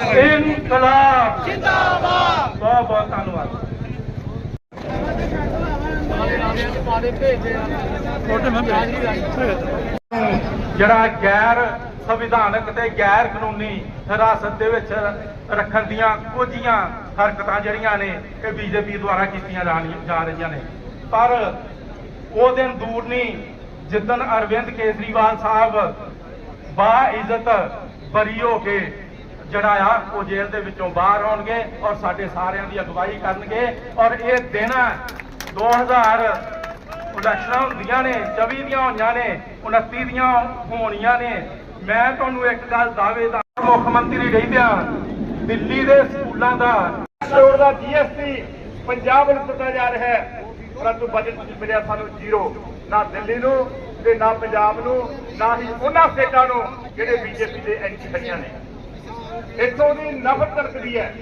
ਇਨਕਲਾਬ ਜਿੰਦਾਬਾਦ। ਬਹੁਤ ਬਹੁਤ ਧੰਨਵਾਦ। ਜਿਹੜਾ ਗੈਰ ਸੰਵਿਧਾਨਕ ਤੇ ਗੈਰ ਕਾਨੂੰਨੀ ਹਿਰਾਸਤ ਦੇ ਵਿੱਚ ਰੱਖਣ ਦੀਆਂ ਕੁਝੀਆਂ ਹਰਕਤਾਂ ਜਿਹੜੀਆਂ ਨੇ ਇਹ ਬੀਜੇਪੀ ਦੁਆਰਾ ਕੀਤੀਆਂ ਜਾ ਰਹੀਆਂ ਨੇ। ਪਰ ਉਹ ਦਿਨ ਦੂਰ ਨਹੀਂ ਜਿੱਦਨ ਅਰਵਿੰਦ ਕੇਜਰੀਵਾਲ ਸਾਹਿਬ ਬਾ ਇੱਜ਼ਤ ਬਰੀ ਹੋ ਕੇ ਜਿਹੜਾ ਆ, ਉਹ ਜੇਲ੍ਹ ਦੇ ਵਿੱਚੋਂ ਬਾਹਰ ਆਉਣਗੇ ਔਰ ਸਾਡੇ ਸਾਰਿਆਂ ਦੀ ਅਗਵਾਈ ਕਰਨਗੇ। ਔਰ ਇਹ ਦਿਨ 2000 ਇਲੈਕਸ਼ਨਾਂ ਹੁੰਦੀਆਂ ਨੇ 24 ਦੀਆਂ ਹੋਈਆਂ ਨੇ 29 ਦੀਆਂ ਹੋਣੀਆਂ ਨੇ। ਮੈਂ ਤੁਹਾਨੂੰ ਇੱਕ ਗੱਲ ਦਾਅਵੇਦਾਰ ਮੁੱਖ ਮੰਤਰੀ ਕਹਿੰਦਿਆਂ ਦਿੱਲੀ ਦੇ ਸਕੂਲਾਂ ਦਾ ਕਰੋੜ ਦਾ ਜੀਐਸਟੀ ਪੰਜਾਬ ਨੂੰ ਦਿੱਤਾ ਜਾ ਰਿਹਾ ਹੈ, ਪਰੰਤੂ ਬਜਟ ਵਿੱਚ ਮਿਲਿਆ ਸਾਨੂੰ ਜ਼ੀਰੋ ਨਾ ਦਿੱਲੀ ਨੂੰ ਤੇ ਨਾ ਪੰਜਾਬ ਨੂੰ, ਨਾ ਹੀ ਉਹਨਾਂ ਸਟੇਟਾਂ ਨੂੰ ਜਿਹੜੇ ਬੀਜੇਪੀ ਦੇ ਐਂਟੀ ਖੜੀਆਂ ਨੇ। ਇੱਥੋਂ ਦੀ ਨਫ਼ਰਤ ਧੜਕਦੀ ਹੈ,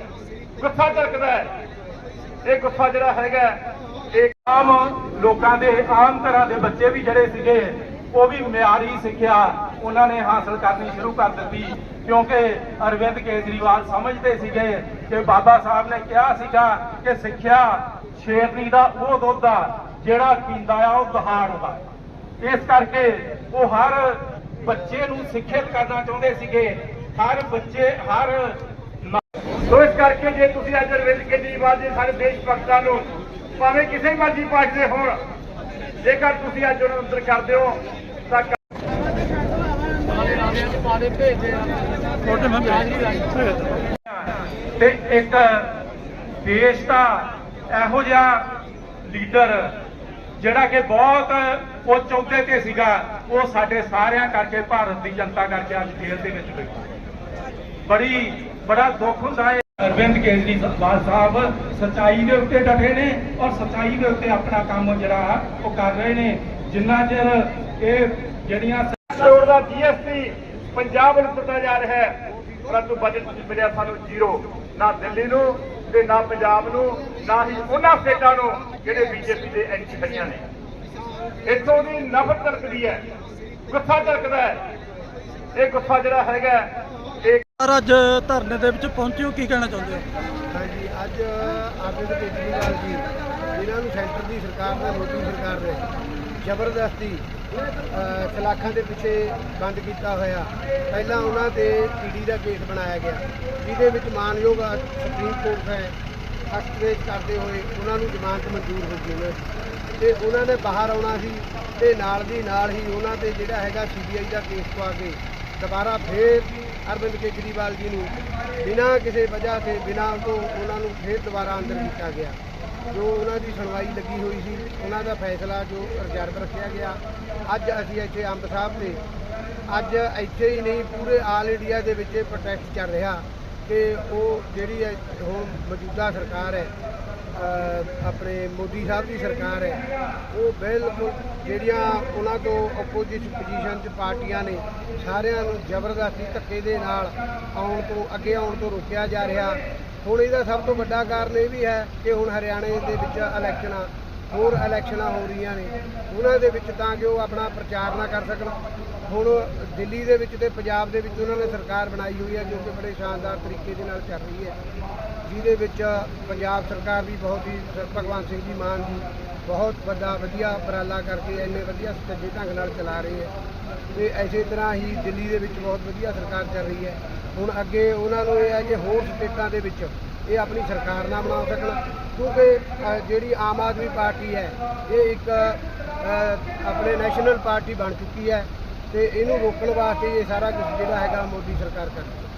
ਗੁੱਸਾ ਧੜਕਦਾ ਹੈ। ਇਹ ਗੁੱਸਾ ਜਿਹੜਾ ਹੈਗਾ ਇਹ ਆਮ ਲੋਕਾਂ ਦੇ, ਆਮ ਤਰ੍ਹਾਂ ਦੇ ਬੱਚੇ ਵੀ ਜਿਹੜੇ ਸੀਗੇ, ਉਹ ਵੀ ਮਿਆਰੀ ਸਿੱਖਿਆ ਉਹਨਾਂ ਨੇ ਹਾਸਲ ਕਰਨੀ ਸ਼ੁਰੂ ਕਰ ਦਿੱਤੀ। ਕਿਉਂਕਿ ਅਰਵਿੰਦ ਕੇਜਰੀਵਾਲ ਸਮਝਦੇ ਸੀਗੇ ਕਿ ਬਾਬਾ ਸਾਹਿਬ ਨੇ ਕਿਹਾ ਸੀਗਾ ਕਿ ਸਿੱਖਿਆ ਸ਼ੇਰਨੀ ਦਾ ਉਹ ਦੁੱਧ ਆ, ਜਿਹੜਾ ਪੀਂਦਾ ਆ ਉਹ ਦਹਾੜਦਾ ਇਸ ਕਰਕੇ ਉਹ ਹਰ ਬੱਚੇ ਨੂੰ ਸਿੱਖਿਅਤ ਕਰਨਾ ਚਾਹੁੰਦੇ ਸੀਗੇ। ਹਰ ਬੱਚੇ, ਹਰ ਸੋ ਇਸ ਕਰਕੇ ਜੇ ਤੁਸੀਂ ਅੱਜ ਅਰਵਿੰਦ ਕੇਜਰੀਵਾਲ ਜੀ ਸਾਡੇ ਦੇਸ਼ ਭਗਤਾਂ ਨੂੰ ਭਾਵੇਂ ਕਿਸੇ ਮਰਜ਼ੀ ਪਾਰਟੀ ਦੇ ਹੋਣ, ਜੇਕਰ ਤੁਸੀਂ ਅੱਜ ਉਹਨਾਂ ਨੂੰ ਅੰਦਰ ਕਰਦੇ ਹੋ ਤਾਂ ਤੇ ਇੱਕ ਦੇਸ਼ ਦਾ ਇਹੋ ਜਿਹਾ ਲੀਡਰ ਜਿਹੜਾ ਕਿ ਬਹੁਤ ਉਹ ਚੌਥੇ ਤੇ ਸੀਗਾ, ਉਹ ਸਾਡੇ ਸਾਰਿਆਂ ਕਰਕੇ ਭਾਰਤ ਦੀ ਜਨਤਾ ਕਰਕੇ ਅੱਜ ਜੇਲ੍ਹ ਦੇ ਵਿੱਚ ਬੈਠਾ। ਬੜੀ, ਬੜਾ ਦੁੱਖ ਹੁੰਦਾ ਹੈ। ਅਰਵਿੰਦ ਕੇਜਰੀਵਾਲ ਸਾਹਿਬ ਸਚਾਈ ਦੇ ਉੱਤੇ ਡਟੇ ਨੇ ਔਰ ਸਚਾਈ ਦੇ ਉੱਤੇ ਆਪਣਾ ਕੰਮ ਜਿਹੜਾ ਉਹ ਕਰ ਰਹੇ ਨੇ। ਜਿੰਨਾ ਚਿਰ ਇਹ ਜਿਹੜੀਆਂ ਕਰੋੜ ਦਾ ਜੀਐਸਟੀ ਪੰਜਾਬ ਨੂੰ ਦਿੱਤਾ ਜਾ ਰਿਹਾ ਹੈ, ਪਰੰਤੂ ਬਜਟ ਵਿੱਚ ਮਿਲਿਆ ਸਾਨੂੰ ਜ਼ੀਰੋ ਨਾ ਦਿੱਲੀ ਨੂੰ ਤੇ ਨਾ ਪੰਜਾਬ ਨੂੰ, ਨਾ ਹੀ ਉਹਨਾਂ ਸਟੇਟਾਂ ਨੂੰ ਜਿਹੜੇ ਬੀਜੇਪੀ ਦੇ ਐਂਟੀ ਖੜੀਆਂ ਨੇ। ਇੱਥੋਂ ਦੀ ਨਫ਼ਰਤ ਧੜਕਦੀ ਹੈ, ਗੁੱਸਾ ਧੜਕਦਾ ਹੈ। ਇਹ ਗੁੱਸਾ ਜਿਹੜਾ ਹੈਗਾ ਸਰ ਅੱਜ ਧਰਨੇ ਦੇ ਵਿੱਚ ਪਹੁੰਚੇ ਹੋ ਕੀ ਕਹਿਣਾ ਚਾਹੁੰਦੇ ਹੋ? ਹਾਂਜੀ ਅੱਜ ਅਰਵਿੰਦ ਕੇਜਰੀਵਾਲ ਜੀ ਜਿਨ੍ਹਾਂ ਨੂੰ ਸੈਂਟਰ ਦੀ ਸਰਕਾਰ ਨੇ ਮੋਦੀ ਸਰਕਾਰ ਨੇ ਜ਼ਬਰਦਸਤੀ ਅਹ, ਸਲਾਖਾਂ ਦੇ ਪਿੱਛੇ ਬੰਦ ਕੀਤਾ ਹੋਇਆ। ਪਹਿਲਾਂ ਉਹਨਾਂ ਤੇ ਈਡੀ ਦਾ ਕੇਸ ਬਣਾਇਆ ਗਿਆ। ਜਿਹਦੇ ਵਿੱਚ ਮਾਨਯੋਗ ਸੁਪਰੀਮ ਕੋਰਟ ਹੈ ਅਕਟਰੇਟ ਕਰਦੇ ਹੋਏ ਉਹਨਾਂ ਨੂੰ ਜ਼ਮਾਨਤ ਮਨਜ਼ੂਰ ਹੋ ਗਈ ਉਹਨਾਂ ਦੀ। ਤੇ ਉਹਨਾਂ ਨੇ ਬਾਹਰ ਆਉਣਾ ਸੀ ਤੇ ਨਾਲ ਦੀ ਨਾਲ ਹੀ ਉਹਨਾਂ ਤੇ ਜਿਹੜਾ ਹੈਗਾ ਸੀਬੀਆਈ ਦਾ ਕੇਸ ਪਾ ਕੇ ਦੁਬਾਰਾ ਫੇਰ ਅਰਵਿੰਦ ਕੇਜਰੀਵਾਲ ਜੀ ਨੂੰ ਬਿਨਾਂ ਕਿਸੇ ਵਜ੍ਹਾ ਤੇ, ਬਿਨਾਂ ਤੋਂ ਉਹਨਾਂ ਨੂੰ ਫੇਰ ਦੁਬਾਰਾ ਅੰਦਰ ਕੀਤਾ ਗਿਆ। ਜੋ ਉਹਨਾਂ ਦੀ ਸੁਣਵਾਈ ਲੱਗੀ ਹੋਈ ਸੀ, ਉਹਨਾਂ ਦਾ ਫੈਸਲਾ ਜੋ ਰਿਜ਼ਰਵ ਰੱਖਿਆ ਗਿਆ। ਅੱਜ ਅਸੀਂ ਇੱਥੇ ਅੰਬ ਸਾਹਿਬ ਤੇ, ਅੱਜ ਇੱਥੇ ਹੀ ਨਹੀਂ, ਪੂਰੇ ਆਲ ਇੰਡੀਆ ਦੇ ਵਿੱਚ ਇਹ ਪ੍ਰੋਟੈਸਟ ਚੱਲ ਰਿਹਾ ਕਿ ਉਹ ਜਿਹੜੀ ਹੈ ਹੁਣ ਮੌਜੂਦਾ ਸਰਕਾਰ ਹੈ ਆਪਣੇ ਮੋਦੀ ਸਾਹਿਬ ਦੀ ਸਰਕਾਰ ਹੈ, ਉਹ ਬਿਲਕੁਲ ਜਿਹੜੀਆਂ ਉਹਨਾਂ ਤੋਂ ਆਪੋਜੀਸ਼ਨ ਪੋਜੀਸ਼ਨ 'ਚ ਪਾਰਟੀਆਂ ਨੇ, ਸਾਰਿਆਂ ਨੂੰ ਜ਼ਬਰਦਸਤੀ ਧੱਕੇ ਦੇ ਨਾਲ ਆਉਣ ਤੋਂ, ਅੱਗੇ ਆਉਣ ਤੋਂ ਰੋਕਿਆ ਜਾ ਰਿਹਾ। ਹੁਣ ਇਹਦਾ ਸਭ ਤੋਂ ਵੱਡਾ ਕਾਰਨ ਇਹ ਵੀ ਹੈ ਕਿ ਹੁਣ ਹਰਿਆਣੇ ਦੇ ਵਿੱਚ ਇਲੈਕਸ਼ਨਾਂ ਹੋਰ ਇਲੈਕਸ਼ਨਾਂ ਹੋ ਰਹੀਆਂ ਨੇ। ਉਹਨਾਂ ਦੇ ਵਿੱਚ ਤਾਂ ਕਿ ਉਹ ਆਪਣਾ ਪ੍ਰਚਾਰ ਨਾ ਕਰ ਸਕਣ। ਹੁਣ ਦਿੱਲੀ ਦੇ ਵਿੱਚ ਤੇ ਪੰਜਾਬ ਦੇ ਵਿੱਚ ਉਹਨਾਂ ਨੇ ਸਰਕਾਰ ਬਣਾਈ ਹੋਈ ਹੈ, ਜੋ ਕਿ ਬੜੇ ਸ਼ਾਨਦਾਰ ਤਰੀਕੇ ਦੇ ਨਾਲ ਚੱਲ ਰਹੀ ਹੈ। ਜਿਹਦੇ ਵਿੱਚ ਪੰਜਾਬ ਸਰਕਾਰ ਵੀ ਬਹੁਤ ਹੀ ਸ- ਭਗਵੰਤ ਸਿੰਘ ਜੀ ਮਾਨ ਜੀ ਬਹੁਤ ਵੱਡਾ, ਵਧੀਆ ਉਪਰਾਲਾ ਕਰਕੇ ਇੰਨੇ ਵਧੀਆ ਸੁਚੱਜੇ ਢੰਗ ਨਾਲ ਚਲਾ ਰਹੇ ਹੈ। ਤੇ ਐਸੇ ਤਰ੍ਹਾਂ ਹੀ ਦਿੱਲੀ ਦੇ ਵਿੱਚ ਬਹੁਤ ਵਧੀਆ ਸਰਕਾਰ ਚੱਲ ਰਹੀ ਹੈ। ਹੁਣ ਅੱਗੇ ਉਹਨਾਂ ਨੂੰ ਇਹ ਹੈ ਕਿ ਹੋਰ ਸਟੇਟਾਂ ਦੇ ਵਿੱਚ ਇਹ ਆਪਣੀ ਸਰਕਾਰ ਨਾ ਬਣਾ ਸਕਣ, ਕਿਉਂਕਿ ਜਿਹੜੀ ਆਮ ਆਦਮੀ ਪਾਰਟੀ ਹੈ, ਇਹ ਇੱਕ ਆਪਣੇ ਨੈਸ਼ਨਲ ਪਾਰਟੀ ਬਣ ਚੁੱਕੀ ਹੈ ਤੇ ਇਹਨੂੰ ਰੋਕਣ ਵਾਸਤੇ ਇਹ ਸਾਰਾ ਕੁਝ ਜਿਹੜਾ ਹੈਗਾ ਮੋਦੀ ਸਰਕਾਰ ਕਰ ਰਹੀ ਹੈ।